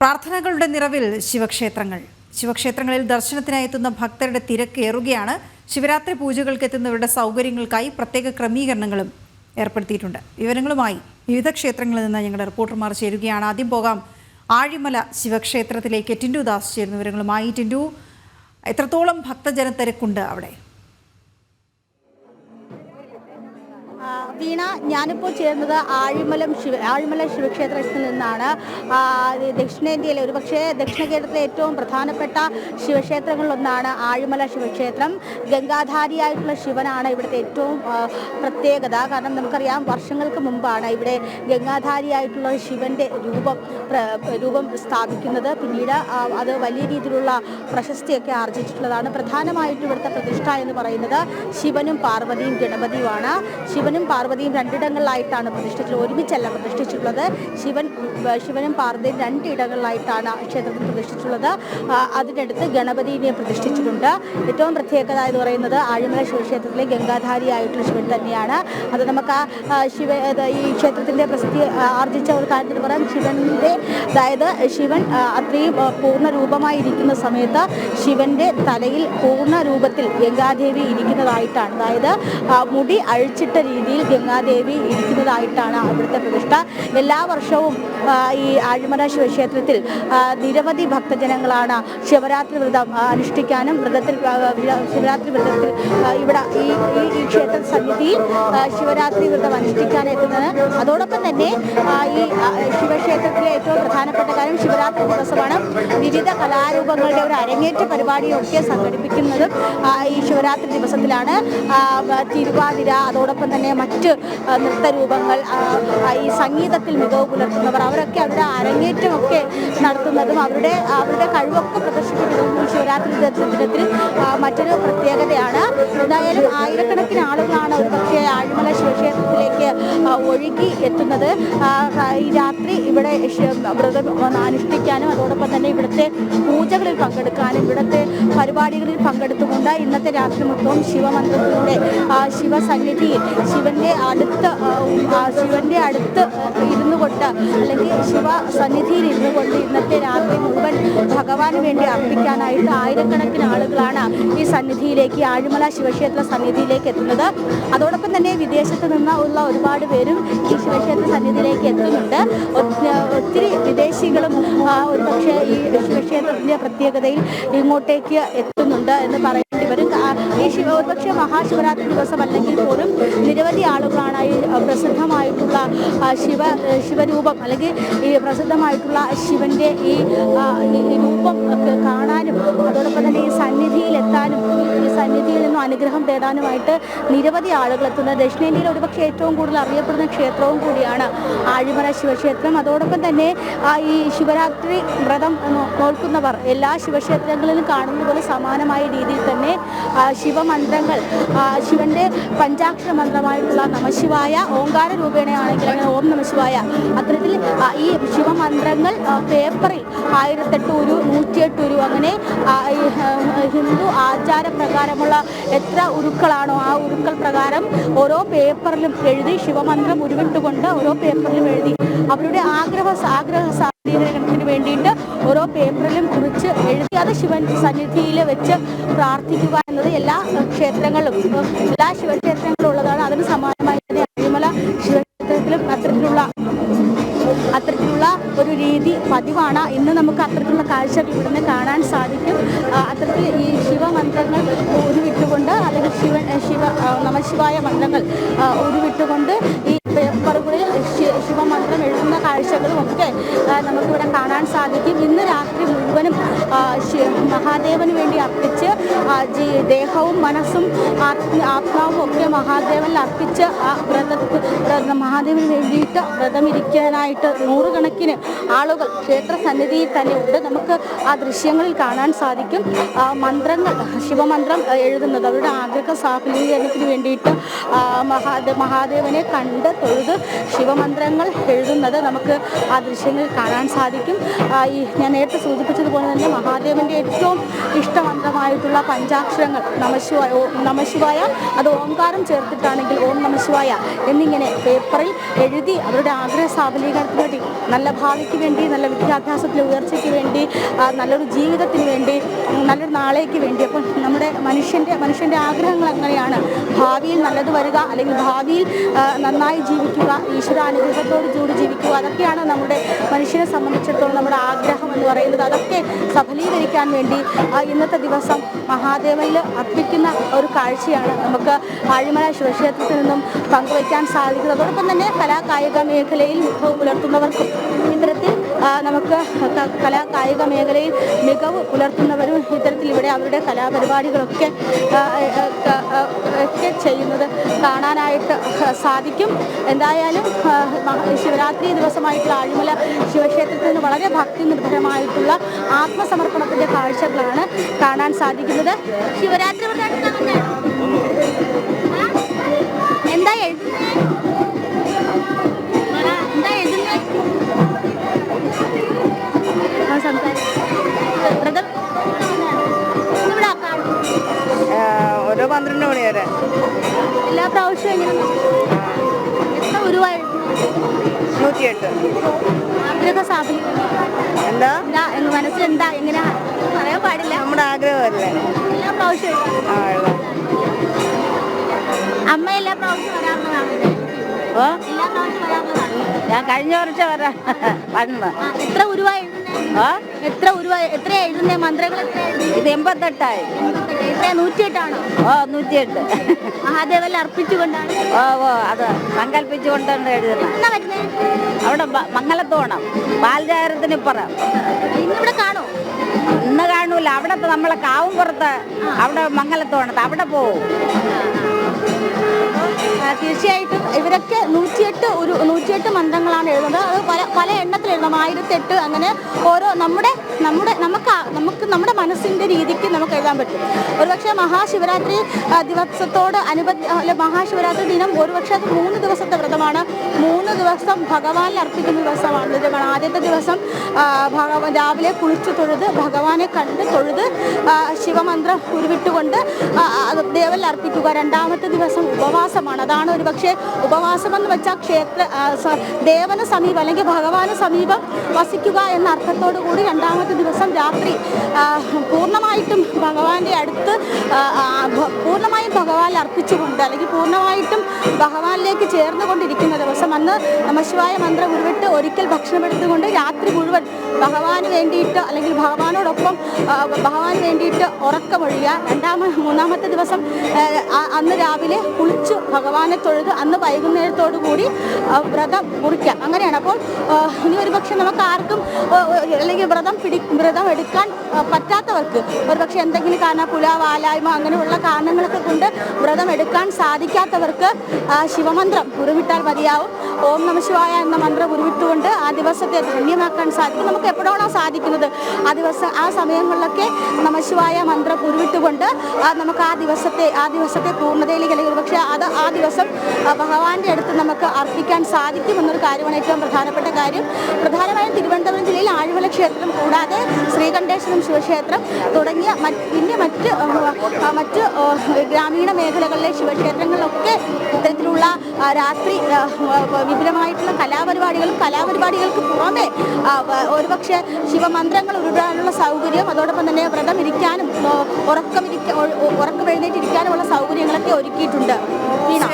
പ്രാർത്ഥനകളുടെ നിറവിൽ ശിവക്ഷേത്രങ്ങൾ. ശിവക്ഷേത്രങ്ങളിൽ ദർശനത്തിനായി എത്തുന്ന ഭക്തരുടെ തിരക്കേറുകയാണ് ശിവരാത്രി പൂജകൾക്ക് എത്തുന്നവരുടെ സൗകര്യങ്ങൾക്കായി പ്രത്യേക ക്രമീകരണങ്ങളും ഏർപ്പെടുത്തിയിട്ടുണ്ട്. വിവരങ്ങളുമായി വിവിധ ക്ഷേത്രങ്ങളിൽ നിന്ന് ഞങ്ങളുടെ റിപ്പോർട്ടർമാർ ചേരുകയാണ്. ആദ്യം പോകാം. ആഴിമല ശിവക്ഷേത്രത്തിലേക്ക് ടിൻഡു ദാസ് ചേരുന്ന വിവരങ്ങളുമായി. ടിൻഡു എത്രത്തോളം ഭക്തജനത്തിരക്കുണ്ട് അവിടെ? വീണ ഞാനിപ്പോൾ ചേർന്നത് ആഴിമലം ശിവ ആഴിമല ശിവക്ഷേത്രത്തിൽ നിന്നാണ്. ദക്ഷിണേന്ത്യയിലെ ഒരുപക്ഷെ ദക്ഷിണ കേരളത്തിലെ ഏറ്റവും പ്രധാനപ്പെട്ട ശിവക്ഷേത്രങ്ങളിലൊന്നാണ് ആഴിമല ശിവക്ഷേത്രം. ഗംഗാധാരിയായിട്ടുള്ള ശിവനാണ് ഇവിടുത്തെ ഏറ്റവും പ്രത്യേകത. കാരണം നമുക്കറിയാം വർഷങ്ങൾക്ക് മുമ്പാണ് ഇവിടെ ഗംഗാധാരിയായിട്ടുള്ള ശിവന്റെ രൂപം രൂപം സ്ഥാപിക്കുന്നത്. പിന്നീട് അത് വലിയ രീതിയിലുള്ള പ്രശസ്തിയൊക്കെ ആർജിച്ചിട്ടുള്ളതാണ്. പ്രധാനമായിട്ടും ഇവിടുത്തെ പ്രതിഷ്ഠ എന്ന് പറയുന്നത് ശിവനും പാർവതിയും ഗണപതിയുമാണ്. ശിവനും പാർവതിയും രണ്ടിടങ്ങളിലായിട്ടാണ് പ്രതിഷ്ഠിച്ചിട്ടുള്ളത്. ഒരുമിച്ചല്ല പ്രതിഷ്ഠിച്ചിട്ടുള്ളത്. ശിവൻ ശിവനും പാർവതിയും രണ്ടിടങ്ങളിലായിട്ടാണ് ക്ഷേത്രത്തിൽ പ്രതിഷ്ഠിച്ചിട്ടുള്ളത്. അതിനടുത്ത് ഗണപതിയെ പ്രതിഷ്ഠിച്ചിട്ടുണ്ട്. ഏറ്റവും പ്രത്യേകത എന്ന് പറയുന്നത് ആഴിമല ശിവക്ഷേത്രത്തിലെ ഗംഗാധാരിയായിട്ടുള്ള ശിവൻ തന്നെയാണ്. അത് നമുക്ക് ആ, ശിവ ഈ ക്ഷേത്രത്തിന്റെ പ്രസിദ്ധി ആർജിച്ച ഒരു കാര്യത്തിൽ പറയാം. ശിവന്റെ അതായത് ശിവൻ അത്രയും പൂർണ രൂപമായിരിക്കുന്ന സമയത്ത് ശിവന്റെ തലയിൽ പൂർണ രൂപത്തിൽ ഗംഗാദേവി ഇരിക്കുന്നതായിട്ടാണ്. അതായത് മുടി അഴിച്ചിട്ട രീതിയിൽ ഗംഗാദേവി ഇരിക്കുന്നതായിട്ടാണ് അവിടുത്തെ പ്രതിഷ്ഠ. എല്ലാ വർഷവും ഈ ആഴിമല ശിവക്ഷേത്രത്തിൽ നിരവധി ഭക്തജനങ്ങളാണ് ശിവരാത്രി വ്രതം അനുഷ്ഠിക്കാനും വ്രതത്തിൽ ശിവരാത്രി വ്രതത്തിൽ ഇവിടെ ഈ ഈ- ക്ഷേത്ര സന്നിധിയിൽ ശിവരാത്രി വ്രതം അനുഷ്ഠിക്കാൻ എത്തുന്നത് അതോടൊപ്പം തന്നെ ഈ ശിവക്ഷേത്രത്തിലെ ഏറ്റവും പ്രധാനപ്പെട്ട കാര്യം ശിവരാത്രി ദിവസമാണ്. വിവിധ കലാരൂപങ്ങളുടെ ഒരു അരങ്ങേറ്റ പരിപാടിയൊക്കെ സംഘടിപ്പിക്കുന്നതും ഈ ശിവരാത്രി ദിവസത്തിലാണ്. തിരുവാതിര അതോടൊപ്പം തന്നെ മറ്റ് ആ, നൃത്തരൂപങ്ങൾ ഈ സംഗീതത്തിൽ മികവ് പുലർത്തുന്നവർ അവരൊക്കെ അവരുടെ അരങ്ങേറ്റമൊക്കെ നടത്തുന്നതും അവരുടെ അവരുടെ കഴിവൊക്കെ പ്രദർശിപ്പിക്കുന്നതും ശിവരാത്രി ദർശനത്തിൽ മറ്റൊരു പ്രത്യേകതയാണ്. എന്തായാലും ആയിരക്കണക്കിന് ആളുകളാണ് ഒരു പക്ഷേ ആഴിമല ശിവക്ഷേത്രത്തിലേക്ക് ഒഴുകി എത്തുന്നത്. ഈ രാത്രി ഇവിടെ വ്രതം അനുഷ്ഠിക്കാനും അതോടൊപ്പം തന്നെ ഇവിടുത്തെ പൂജകളിൽ പങ്കെടുക്കാനും ഇവിടുത്തെ പരിപാടികളിൽ പങ്കെടുത്തുകൊണ്ട് ഇന്നത്തെ രാത്രി മൊത്തവും ശിവമന്ത്രത്തിലൂടെ ശിവസന്നിധിയിൽ ശിവന്റെ അടുത്ത് ശിവന്റെ അടുത്ത് ഇരുന്നു കൊണ്ട് അല്ലെങ്കിൽ ശിവ സന്നിധിയിൽ ഇരുന്നു കൊണ്ട് ഇന്നത്തെ രാത്രി മുഴുവൻ ഭഗവാന് വേണ്ടി അർപ്പിക്കാനായിട്ട് ആയിരക്കണക്കിന് ആളുകളാണ് ഈ സന്നിധിയിലേക്ക് ആഴിമല ശിവക്ഷേത്ര സന്നിധിയിലേക്ക് എത്തുന്നത്. അതോടൊപ്പം തന്നെ വിദേശത്ത് നിന്ന് ഉള്ള ഒരുപാട് പേരും ഈ ശിവക്ഷേത്ര സന്നിധിയിലേക്ക് എത്തുന്നുണ്ട്. ഒത്തിരി വിദേശികളും ആ, ഒരുപക്ഷെ ഈ ശിവക്ഷേത്രത്തിന്റെ പ്രത്യേകതയിൽ ഇങ്ങോട്ടേക്ക് എത്തുന്നുണ്ട് എന്ന് പറയേണ്ടി വരും. ഈ ശിവ ഒരുപക്ഷെ മഹാശിവരാത്രി ദിവസം അല്ലെങ്കിൽ പോലും നിരവധി ആളുകളാണ് ഈ പ്രസിദ്ധമായിട്ടുള്ള ശിവ ശിവരൂപം അല്ലെങ്കിൽ ഈ പ്രസിദ്ധമായിട്ടുള്ള ശിവന്റെ ഈ രൂപം കാണാനും അതോടൊപ്പം തന്നെ ഈ സന്നിധിയിൽ അനുഗ്രഹം തേടാനുമായിട്ട് നിരവധി ആളുകൾ എത്തുന്നത് ദക്ഷിണേന്ത്യയിൽ ഒരുപക്ഷെ ഏറ്റവും കൂടുതൽ അറിയപ്പെടുന്ന ക്ഷേത്രവും കൂടിയാണ് ആഴിമല ശിവക്ഷേത്രം. അതോടൊപ്പം തന്നെ ഈ ശിവരാത്രി വ്രതം നോക്കുന്നവർ എല്ലാ ശിവക്ഷേത്രങ്ങളിലും കാണുന്ന പോലെ സമാനമായ രീതിയിൽ തന്നെ ശിവമന്ത്രങ്ങൾ ശിവന്റെ പഞ്ചാക്ഷര മന്ത്രമായിട്ടുള്ള നമശിവായ ഓങ്കാര രൂപേണയാണെങ്കിൽ അങ്ങനെ ഓം നമശിവായ അത്തരത്തിൽ ഈ ശിവമന്ത്രങ്ങൾ പേപ്പറിൽ ആയിരത്തെട്ട് ഉരു നൂറ്റിയെട്ട് ഉരു അങ്ങനെ ഹിന്ദു ആചാരപ്രകാരമുള്ള എത്ര ഉരുക്കളാണോ ആ ഉരുക്കൾ പ്രകാരം ഓരോ പേപ്പറിലും എഴുതി ശിവമന്ത്രം ഉരുവിട്ടുകൊണ്ട് ഓരോ പേപ്പറിലും എഴുതി. അവരുടെ ആഗ്രഹ ആഗ്രഹ സാധീകരണത്തിന് വേണ്ടിയിട്ട് ഓരോ പേപ്പറിലും കുറിച്ച് എഴുതി അത് ശിവൻ സന്നിധിയിൽ വെച്ച് പ്രാർത്ഥിക്കുക എന്നത് എല്ലാ ക്ഷേത്രങ്ങളും എല്ലാ ശിവക്ഷേത്രങ്ങളും ഉള്ളതാണ് അതിന് സമാനമായി തന്നെ ശിവക്ഷേത്രത്തിലും അത്തരത്തിലുള്ള രീതി പതിവാണ്. ഇന്ന് നമുക്ക് അത്തരത്തിലുള്ള കാഴ്ചകൾ ഇവിടുന്ന് കാണാൻ സാധിക്കും. അത്തരത്തിൽ ഈ ശിവമന്ത്രങ്ങൾ ഉരുവിട്ടുകൊണ്ട് അല്ലെങ്കിൽ ശിവ ശിവ നമശിവായ മന്ത്രങ്ങൾ ഉരുവിട്ടുകൊണ്ട് ഈ പേപ്പറുകളിൽ ശിവമന്ത്രം എഴുതുന്ന കാഴ്ചകളും ഒക്കെ നമുക്കിവിടെ കാണാൻ സാധിക്കും. ഇന്ന് രാത്രി മുഴുവനും മഹാദേവന് വേണ്ടി അർപ്പിച്ച് ദേഹവും മനസ്സും ആത്മ ആത്മാവും ഒക്കെ മഹാദേവനിൽ അർപ്പിച്ച് ആ വ്രത മഹാദേവന് വേണ്ടിയിട്ട് വ്രതമിരിക്കാനായിട്ട് നൂറുകണക്കിന് ആളുകൾ ക്ഷേത്ര സന്നിധിയിൽ തന്നെ ഉണ്ട്. നമുക്ക് ആ ദൃശ്യങ്ങളിൽ കാണാൻ സാധിക്കും. മന്ത്രങ്ങൾ ശിവമന്ത്രം എഴുതുന്നത്. അവരുടെ ആഗ്രഹ സാഫല്യീകരണത്തിന് വേണ്ടിയിട്ട് മഹാദേ മഹാദേവനെ കണ്ട് തൊഴുത് ശിവമന്ത്രങ്ങൾ എഴുതുന്നത് നമുക്ക് ആ ദൃശ്യങ്ങളിൽ കാണാൻ സാധിക്കും. ഈ ഞാൻ നേരത്തെ സൂചിപ്പിച്ചതുപോലെ തന്നെ മഹാദേവന്റെ ഏറ്റവും ഇഷ്ടമന്ത്രമായിട്ടുള്ള പഞ്ചാക്ഷരങ്ങൾ നമശിവായ നമശിവായ അത് ഓംകാരം ചേർത്തിട്ടാണെങ്കിൽ ഓം നമശിവായ എന്നിങ്ങനെ പേപ്പറിൽ എഴുതി അവരുടെ ആഗ്രഹ സാഫലീകരണത്തിന് വേണ്ടി നല്ല ഭാവിക്ക് വേണ്ടി നല്ല വിദ്യാഭ്യാസത്തിലെ ഉയർച്ചയ്ക്ക് വേണ്ടി നല്ലൊരു ജീവിതത്തിന് വേണ്ടി നല്ലൊരു നാളേക്ക് വേണ്ടി മനുഷ്യന്റെ മനുഷ്യന്റെ ആഗ്രഹങ്ങൾ അങ്ങനെയാണ്. ഭാവിയിൽ നല്ലത് വരിക അല്ലെങ്കിൽ ഭാവിയിൽ നന്നായി ജീവിക്കുക ഈശ്വരാനുഗ്രഹത്തോട് കൂടി ജീവിക്കുക അതൊക്കെയാണ് നമ്മുടെ മനുഷ്യനെ സംബന്ധിച്ചിടത്തോളം നമ്മുടെ ആഗ്രഹം എന്ന് പറയുന്നത്. അതൊക്കെ സഫലീകരിക്കാൻ വേണ്ടി ഇന്നത്തെ ദിവസം മഹാദേവനിൽ അർപ്പിക്കുന്ന ഒരു കാഴ്ചയാണ് നമുക്ക് ആഴിമല ശിവക്ഷേത്രത്തിൽ നിന്നും പങ്കുവയ്ക്കാൻ സാധിക്കുന്നത്. അതോടൊപ്പം തന്നെ കലാകായിക മേഖലയിൽ പുലർത്തുന്നവർക്കും നമുക്ക് കലാ കായിക മേഖലയിൽ മികവ് പുലർത്തുന്നവരും ഇത്തരത്തിൽ ഇവിടെ അവരുടെ കലാപരിപാടികളൊക്കെ ഒക്കെ ചെയ്യുന്നത് കാണാനായിട്ട് സാധിക്കും. എന്തായാലും ശിവരാത്രി ദിവസമായിട്ടുള്ള ആഴിമല ശിവക്ഷേത്രത്തിൽ നിന്ന് വളരെ ഭക്തി നിർഭരമായിട്ടുള്ള ആത്മസമർപ്പണത്തിന്റെ കാഴ്ചകളാണ് കാണാൻ സാധിക്കുന്നത്. ശിവരാത്രി നൂറ്റിയെട്ട് ആഗ്രഹ സാധനം എന്താ? മനസ്സിൽ എന്താ എങ്ങനെ പറയാൻ പാടില്ല. നമ്മുടെ ആഗ്രഹമല്ലേ? എല്ലാ പ്രാവശ്യവും അമ്മ എല്ലാ പ്രാവശ്യം എല്ലാ ഞാൻ കഴിഞ്ഞ വർഷം വരാ വന്ന്. എത്ര ഉരുവ ഓ എത്ര ഉരുവ എത്ര എഴുതുന്ന മന്ത്രങ്ങൾ? ഇത് എൺപത്തെട്ടായി. എത്ര നൂറ്റിയെട്ടാണോ? ഓ നൂറ്റിയെട്ട്. മഹാദേവൽ അർപ്പിച്ചുകൊണ്ടാണ്? ഓ ഓ അത് സങ്കല്പിച്ചുകൊണ്ടാണ് എഴുതുന്നത്. അവിടെ മംഗലത്തോണം. ബാലചാരത്തിന് ബാലചാരത്തിനിപ്പുറം ഇന്നിവിടെ കാണോ ഇന്ന് കാണൂല. അവിടെ നമ്മളെ കാവും പുറത്ത്. അവിടെ മംഗലത്തോണത്ത്. അവിടെ പോവും. ആ, തീർച്ചയായിട്ടും ഇവരൊക്കെ നൂറ്റിയെട്ട് ഒരു നൂറ്റിയെട്ട് മന്ത്രങ്ങളാണ് എഴുതുന്നത്. അത് പല പല എണ്ണത്തിൽ എഴുതണം ആയിരത്തെട്ട് അങ്ങനെ ഓരോ നമ്മുടെ നമ്മുടെ ആ- നമുക്ക് നമ്മുടെ മനസ്സിന്റെ രീതിക്ക് നമുക്ക് എഴുതാൻ പറ്റും. ഒരുപക്ഷെ മഹാശിവരാത്രി ദിവസത്തോട് അനുബന്ധ അല്ലെ മഹാശിവരാത്രി ദിനം ഒരുപക്ഷെ അത് മൂന്ന് ദിവസത്തെ വ്രതമാണ്. മൂന്ന് ദിവസം ഭഗവാനിൽ അർപ്പിക്കുന്ന ദിവസമാണ് വ്രതമാണ് ആദ്യത്തെ ദിവസം ഭഗവാൻ രാവിലെ കുളിച്ചു തൊഴുത് ഭഗവാനെ കണ്ട് തൊഴുത് ശിവമന്ത്രം ഉരുവിട്ടുകൊണ്ട് ദേവനിൽ അർപ്പിക്കുക. രണ്ടാമത്തെ ദിവസം ഉപവാസമാണ്. അതാണ് ഒരു പക്ഷേ ഉപവാസം എന്ന് വെച്ചാൽ ക്ഷേത്ര ദേവന സമീപം അല്ലെങ്കിൽ ഭഗവാന് സമീപം വസിക്കുക എന്ന അർത്ഥത്തോടു കൂടി രണ്ടാമത്തെ ദിവസം രാത്രി ആ, പൂർണമായിട്ടും ഭഗവാന്റെ അടുത്ത് പൂർണമായും ഭഗവാനിൽ അർപ്പിച്ചുകൊണ്ട് അല്ലെങ്കിൽ പൂർണമായിട്ടും ഭഗവാനിലേക്ക് ചേർന്നുകൊണ്ടിരിക്കുന്ന ദിവസം അന്ന് നമശിവായ മന്ത്ര ഉരുവിട്ട് ഒരിക്കൽ ഭക്ഷണം എടുത്തുകൊണ്ട് രാത്രി മുഴുവൻ ഭഗവാന് വേണ്ടിയിട്ട് അല്ലെങ്കിൽ ഭഗവാനോടൊപ്പം ഭഗവാന് വേണ്ടിയിട്ട് ഉറക്കമൊഴിയുക. രണ്ടാമ മൂന്നാമത്തെ ദിവസം അന്ന് രാവിലെ ഭഗവാനെ തൊഴുത് അന്ന് വൈകുന്നേരത്തോടു കൂടി വ്രതം മുറിക്കാം അങ്ങനെയാണ്. അപ്പോൾ ഇനി ഒരു പക്ഷെ നമുക്ക് ആർക്കും അല്ലെങ്കിൽ വ്രതം പിടി വ്രതം എടുക്കാൻ പറ്റാത്തവർക്ക് ഒരു പക്ഷെ എന്തെങ്കിലും കാരണം പുല വാലായ്മ അങ്ങനെയുള്ള കാരണങ്ങളൊക്കെ കൊണ്ട് വ്രതം എടുക്കാൻ സാധിക്കാത്തവർക്ക് ശിവമന്ത്രം ഉരുവിട്ടാൽ മതിയാവും. ഓം നമശിവായ എന്ന മന്ത്രം ഉരുവിട്ടുകൊണ്ട് ആ ദിവസത്തെ ധന്യമാക്കാൻ സാധിക്കും. നമുക്ക് എപ്പോഴാണോ സാധിക്കുന്നത്? ആ ദിവസം ആ സമയങ്ങളിലൊക്കെ നമശിവായ മന്ത്രം ഉരുവിട്ടുകൊണ്ട് നമുക്ക് ആ ദിവസത്തെ ആ ദിവസത്തെ പൂർണതയിലേക്ക് അല്ലെങ്കിൽ പക്ഷേ അത് ആ ദിവസം ഭഗവാന്റെ അടുത്ത് നമുക്ക് അർപ്പിക്കാൻ സാധിക്കും എന്നൊരു കാര്യമാണ് ഏറ്റവും പ്രധാനപ്പെട്ട കാര്യം. പ്രധാനമായും തിരുവനന്തപുരം ജില്ലയിൽ ആഴിമല ക്ഷേത്രം കൂടാതെ ശ്രീകണ്ഠേശ്വരം ശിവക്ഷേത്രം തുടങ്ങിയ പിന്നെ മറ്റ് മറ്റ് ഗ്രാമീണ മേഖലകളിലെ ശിവക്ഷേത്രങ്ങളിലൊക്കെ ഇത്തരത്തിലുള്ള രാത്രി വിപുലമായിട്ടുള്ള കലാപരിപാടികളും കലാപരിപാടികൾക്ക് പുറമെ ഒരുപക്ഷെ ശിവമന്ത്രങ്ങൾ ഉരുടാനുള്ള സൗകര്യം അതോടൊപ്പം തന്നെ വ്രതം ഇരിക്കാനും ഉറക്കം ഇരിക്ക ഉറക്കം എഴുന്നേറ്റിരിക്കാനുമുള്ള സൗകര്യങ്ങളൊക്കെ ഒരുക്കിയിട്ടുണ്ട്. വീണ.